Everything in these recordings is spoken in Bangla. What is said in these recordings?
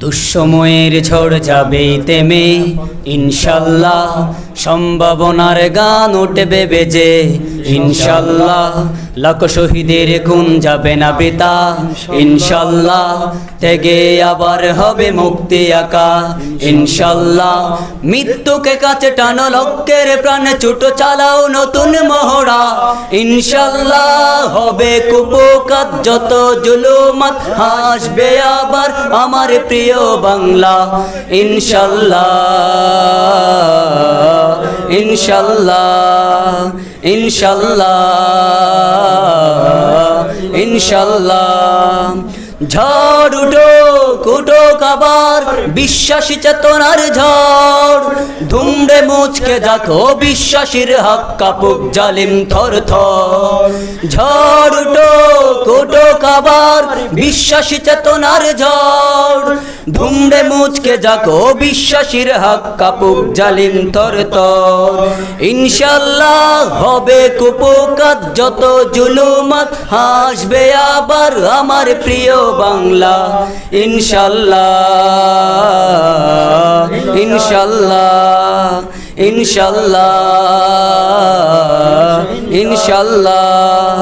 দুঃসময়ের ঝড় যাবে তেমে ইনশাল্লাহ সম্ভাবনার গান উঠবে বেজে। ইনশাল্লাহ, লাখ শহীদের খুন যাবে না বেতা ইনশাল্লাহ থেকে আবার হবে মুক্তি আকা ইনশাল্লাহ, মৃত্যুকে কাছে টানো, লক্ষ্যের প্রাণে ছুট চালাও নতুন মহড়া। ইনশাল্লাহ, হবে কুপোকাত, যত জুলুমাত হাসবে আবার আমার প্রিয় বাংলা। ইনশাল্লাহ। ইনশাল্লাহ ইনশাল্লাহ ইনশাল্লাহ। ঝড় উঠো, কুটো কাবার বিশ্বাসী চেতনার ঝড়। ধুমড়ে মুচকে দেখো বিশ্বাসীর হাক কাপুক জালিম থর থর ঝড় উঠো কাবার বিশ্বাসী চেতনার ঝড়। ধুমড়ে মুচকে যাকো বিশ্বাসীর হাক কাপুক জালিম থর থর ইনশাল্লাহ হবে কুপোকাত, যত জুলুমাত হাসবে আবার আমার প্রিয় বাংলা। ইনশাল্লাহ ইনশাল্লাহ ইনশাল্লাহ ইনশাল্লাহ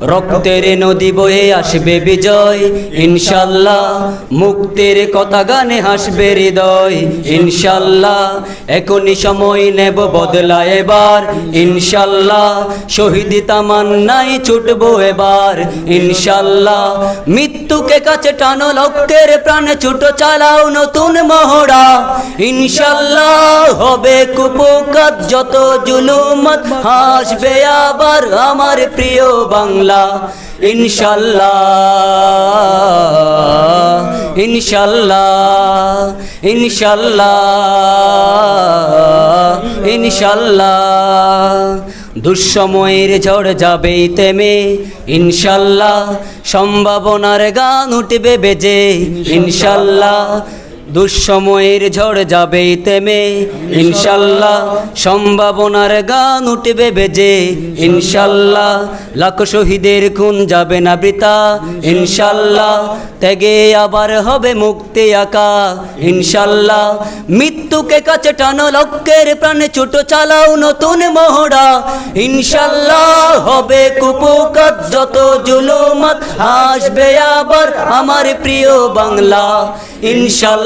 রক্তের নদী বয়ে আসবে বিজয়। ইনশাল্লাহ মুক্তির কথা গানে হাসবে হৃদয়। ইনশাল্লাহ এখনই সময় নেব বদলা এবার। ইনশাল্লাহ শহীদি তামান্নাই ছুটবো এবার। ইনশাল্লাহ মৃত্যুকে কাছে টানো লক্ষ্যের প্রাণে ছুটো চালাও নতুন মহড়া। ইনশাল্লাহ হবে কুপোকাত, যত জুলুমত হাসবে আবার আমার প্রিয় বাংলা। ইনশাল্লাহ ইনশাল্লাহ ইনশাল্লাহ ইনশাল্লাহ দুঃসময়ের ঝড় যাবেই তেমে ইনশাল্লাহ সম্ভাবনার গান উঠবে বেজে ইনশাল্লাহ দুঃসময়ের ঝড় যাবে তেমে, ইনশাল্লাহ সম্ভাবনার গান উঠবে বেজে, ইনশাল্লাহ লাখ শহীদের খুন যাবে না বৃতা ইনশাল্লাহ ত্যাগে আবার হবে মুক্তি আকা ইনশাল্লাহ মৃত্যুকে কাছে টানো, লক্ষ্যের প্রাণে ছোট চালাও নতুন মহড়া, ইনশাল্লাহ হবে কুপোকাত যত জুলুমাত হাসবে আবার আমার প্রিয় বাংলা